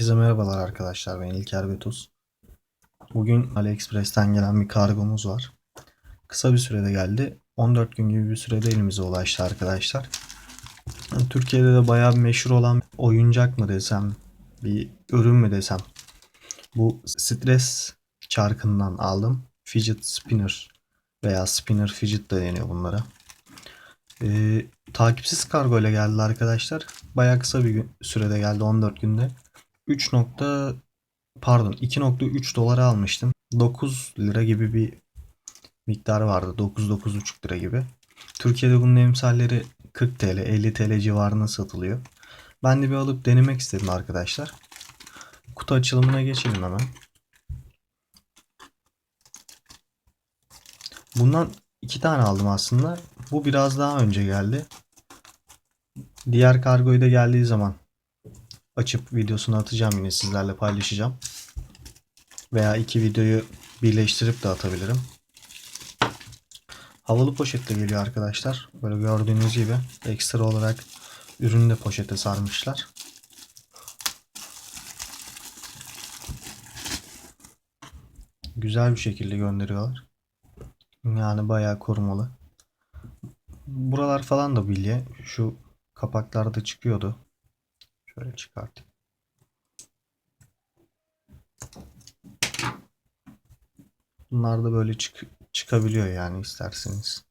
arkadaşlar ben İlker Betuz. Bugün AliExpress'ten gelen bir kargomuz var. Kısa bir sürede geldi. 14 gün gibi bir sürede elimize ulaştı arkadaşlar. Türkiye'de de bayağı meşhur olan oyuncak mı desem, bir ürün mü desem. Bu stres çarkından aldım. Fidget spinner veya spinner fidget de deniyor bunlara. Ee, takipsiz kargo ile geldi arkadaşlar. Bayağı kısa bir gün, sürede geldi 14 günde. 3 nokta pardon 2.3 dolara almıştım. 9 lira gibi bir miktarı vardı. 9-9,5 lira gibi. Türkiye'de bunun emsalleri 40 TL, 50 TL civarında satılıyor. Ben de bir alıp denemek istedim arkadaşlar. Kutu açılımına geçelim hemen. Bundan iki tane aldım aslında. Bu biraz daha önce geldi. Diğer kargoyu da geldiği zaman açıp videosunu atacağım yine sizlerle paylaşacağım. Veya iki videoyu birleştirip de atabilirim. Havalı poşetle geliyor arkadaşlar. Böyle gördüğünüz gibi ekstra olarak ürünü de poşete sarmışlar. Güzel bir şekilde gönderiyorlar. Yani bayağı korumalı. Buralar falan da bilye. Şu kapaklarda çıkıyordu. Şöyle çıkartayım. Bunlar da böyle çık çıkabiliyor yani isterseniz.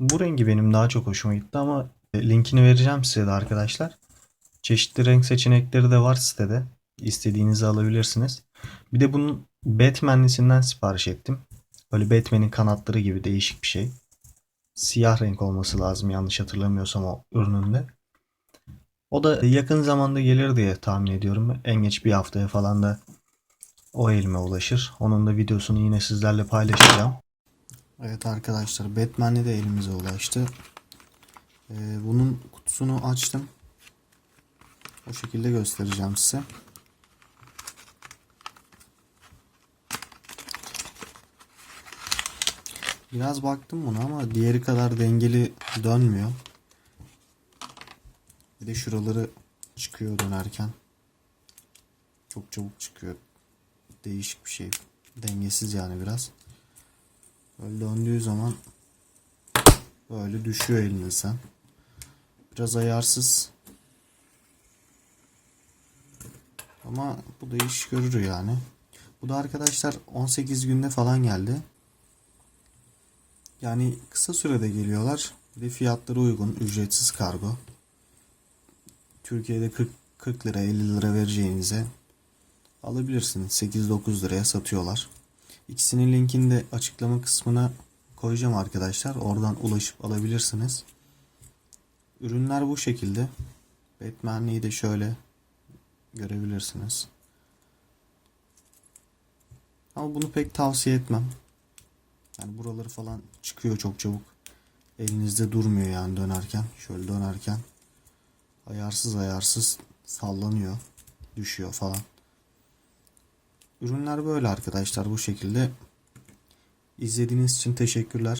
Bu rengi benim daha çok hoşuma gitti ama e, linkini vereceğim size de arkadaşlar. Çeşitli renk seçenekleri de var sitede. İstediğinizi alabilirsiniz. Bir de bunun Batman'lisinden sipariş ettim. Böyle Batman'in kanatları gibi değişik bir şey. Siyah renk olması lazım yanlış hatırlamıyorsam o ürününde. O da yakın zamanda gelir diye tahmin ediyorum. En geç bir haftaya falan da o elime ulaşır. Onun da videosunu yine sizlerle paylaşacağım. Evet arkadaşlar Batman'li de elimize ulaştı. Ee, bunun kutusunu açtım. O şekilde göstereceğim size. Biraz baktım buna ama diğeri kadar dengeli dönmüyor. Bir de şuraları çıkıyor dönerken. Çok çabuk çıkıyor. Değişik bir şey. Dengesiz yani biraz. Böyle döndüğü zaman böyle düşüyor elinizden. Biraz ayarsız. Ama bu da iş görür yani. Bu da arkadaşlar 18 günde falan geldi. Yani kısa sürede geliyorlar. Bir de fiyatları uygun. Ücretsiz kargo. Türkiye'de 40, 40 lira 50 lira vereceğinize alabilirsiniz. 8-9 liraya satıyorlar. İkisinin linkini de açıklama kısmına koyacağım arkadaşlar. Oradan ulaşıp alabilirsiniz. Ürünler bu şekilde. Batman'liği de şöyle görebilirsiniz. Ama bunu pek tavsiye etmem. Yani buraları falan çıkıyor çok çabuk. Elinizde durmuyor yani dönerken. Şöyle dönerken. Ayarsız ayarsız sallanıyor. Düşüyor falan. Ürünler böyle arkadaşlar bu şekilde. İzlediğiniz için teşekkürler.